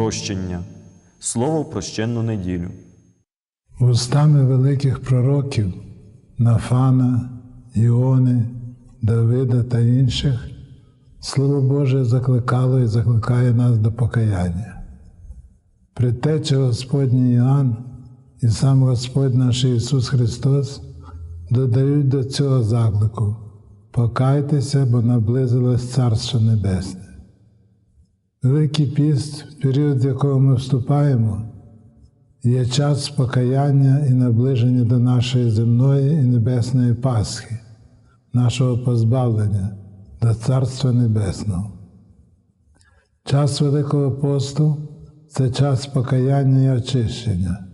прощення. Слово в прощенну неділю. Устами великих пророків Нафана, Іони, Давида та інших, Слово Боже закликало і закликає нас до покаяння. Предтеча Господній Іоанн і сам Господь наш Ісус Христос додають до цього заклику покайтеся, бо наблизилось Царство Небесне. Великий піст, період, в якого ми вступаємо, є час покаяння і наближення до нашої земної і небесної Пасхи, нашого позбавлення до Царства Небесного. Час Великого посту це час покаяння і очищення.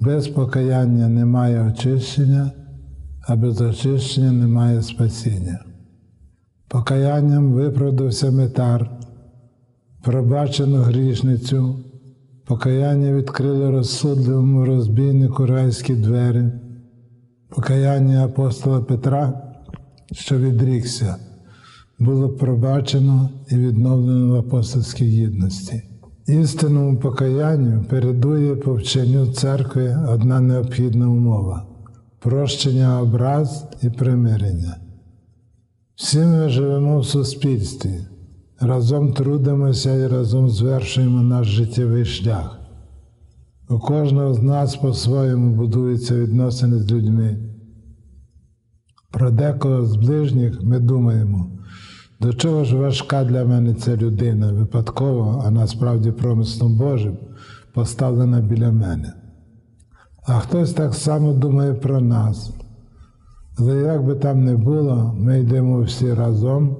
Без покаяння немає очищення, а без очищення немає спасіння. Покаянням виправдався метар, пробачено грішницю, покаяння відкрило розсудливому розбійнику райські двері, покаяння апостола Петра, що відрікся, було пробачено і відновлено в апостольській гідності. Істинному покаянню передує по вченню церкви одна необхідна умова прощення образ і примирення. Всі ми живемо в суспільстві, разом трудимося і разом звершуємо наш життєвий шлях. У кожного з нас по-своєму будуються відносини з людьми. Про декого з ближніх ми думаємо, до чого ж важка для мене ця людина, випадково, а насправді промислом Божим, поставлена біля мене. А хтось так само думає про нас. Але як би там не було, ми йдемо всі разом,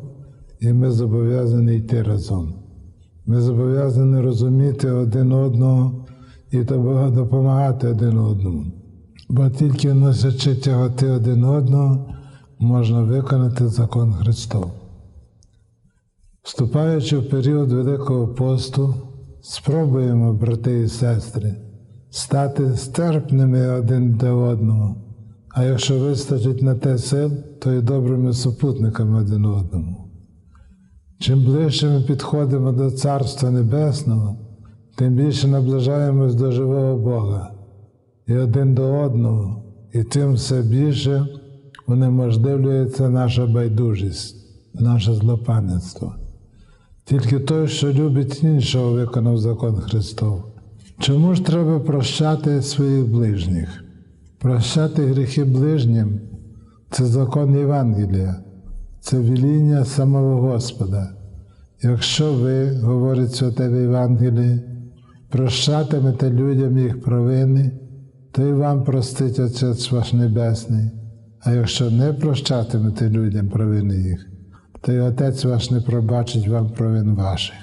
і ми зобов'язані йти разом. Ми зобов'язані розуміти один одного і допомагати один одному. Бо тільки носячи тяготи один одного, можна виконати закон Христов. Вступаючи в період Великого посту, спробуємо, брати і сестри, стати стерпними один до одного, а якщо вистачить на те сил, то й добрими супутниками один одному. Чим ближче ми підходимо до Царства Небесного, тим більше наближаємось до живого Бога і один до одного, і тим все більше унеможливлюється наша байдужість, наше злопам'ятство. Тільки той, що любить іншого, виконав закон Христов. Чому ж треба прощати своїх ближніх? Прощати гріхи ближнім це закон Євангелія, це віління самого Господа. Якщо ви, говорить Святе в Євангелії, прощатимете людям їх провини, то й вам простить Отець ваш Небесний, а якщо не прощатимете людям провини їх, то й Отець ваш не пробачить вам провин ваших.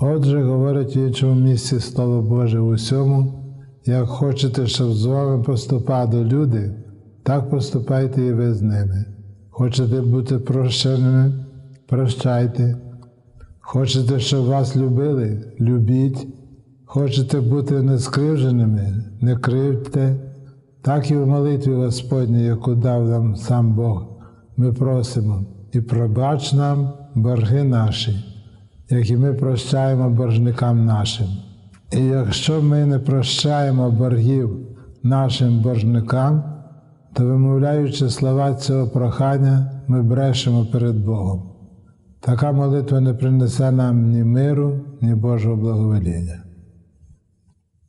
Отже, говорить в іншому місці Слово Боже усьому, як хочете, щоб з вами поступали люди, так поступайте і ви з ними. Хочете бути прощеними, прощайте. Хочете, щоб вас любили, любіть. Хочете бути нескривженими, не кривдьте. Так і в молитві Господній, яку дав нам сам Бог, ми просимо і пробач нам борги наші, як і ми прощаємо боржникам нашим. І якщо ми не прощаємо боргів нашим боржникам, то, вимовляючи слова цього прохання, ми брешемо перед Богом. Така молитва не принесе нам ні миру, ні Божого благовоління.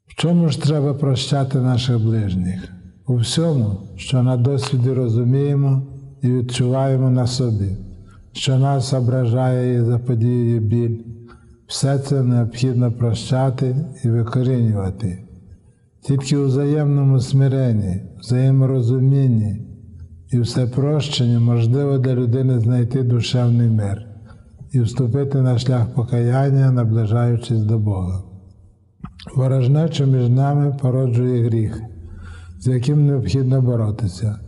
В чому ж треба прощати наших ближніх? У всьому, що на досвіді розуміємо і відчуваємо на собі, що нас ображає і заподіює біль, все це необхідно прощати і викорінювати. Тільки у взаємному смиренні, взаєморозумінні і все прощення можливо для людини знайти душевний мир і вступити на шлях покаяння, наближаючись до Бога. Ворожнечу між нами породжує гріх, з яким необхідно боротися.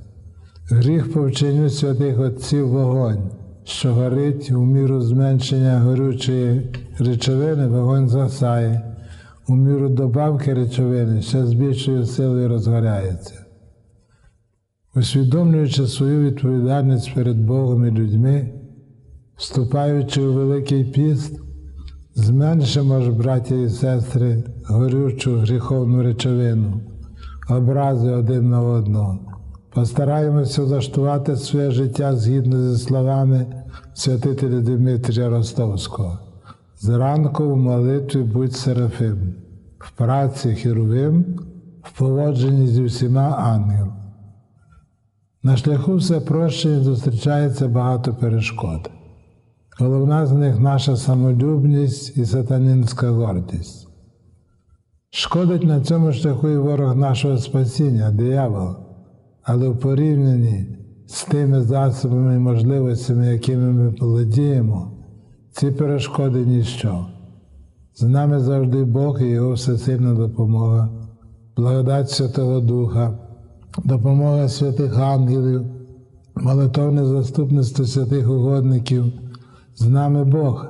Гріх по вченню святих Отців вогонь, що горить у міру зменшення горючої речовини, вогонь згасає, у міру добавки речовини ще з більшою силою розгоряється. Усвідомлюючи свою відповідальність перед Богом і людьми, вступаючи у Великий піст, Зменшимо ж, браття і сестри, горючу гріховну речовину, образи один на одного. Постараємося влаштувати своє життя згідно зі словами святителя Дмитрія Ростовського. Зранку в молитві будь серафим, в праці хіровим, в поводженні зі всіма ангел. На шляху все проще зустрічається багато перешкод. Головна з них наша самолюбність і сатанінська гордість. Шкодить на цьому шляху і ворог нашого спасіння, диявол, але в порівнянні з тими засобами і можливостями, якими ми володіємо, ці перешкоди ніщо. З нами завжди Бог і Його всесильна допомога, благодать Святого Духа, допомога святих ангелів, молитовне заступництво святих угодників. З нами Бог.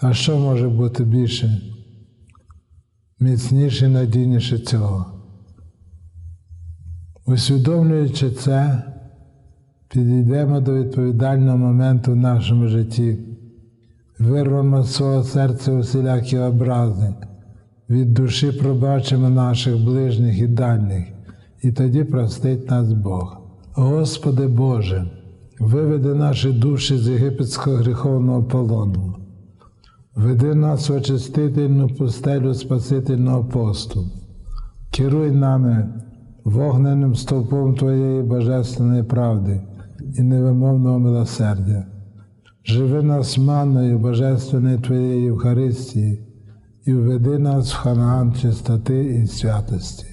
А що може бути більше? Міцніше і надійніше цього. Усвідомлюючи це, підійдемо до відповідального моменту в нашому житті, вирвемо з свого серця усілякі образи, від душі пробачимо наших ближніх і дальніх, і тоді простить нас Бог. Господи Боже, виведи наші душі з єгипетського гріховного полону, веди нас в очистительну пустелю Спасительного посту, керуй нами вогненим стовпом Твоєї божественної правди і невимовного милосердя. Живи нас манною Божественної Твоєї Євхаристії і введи нас в ханаан чистоти і святості.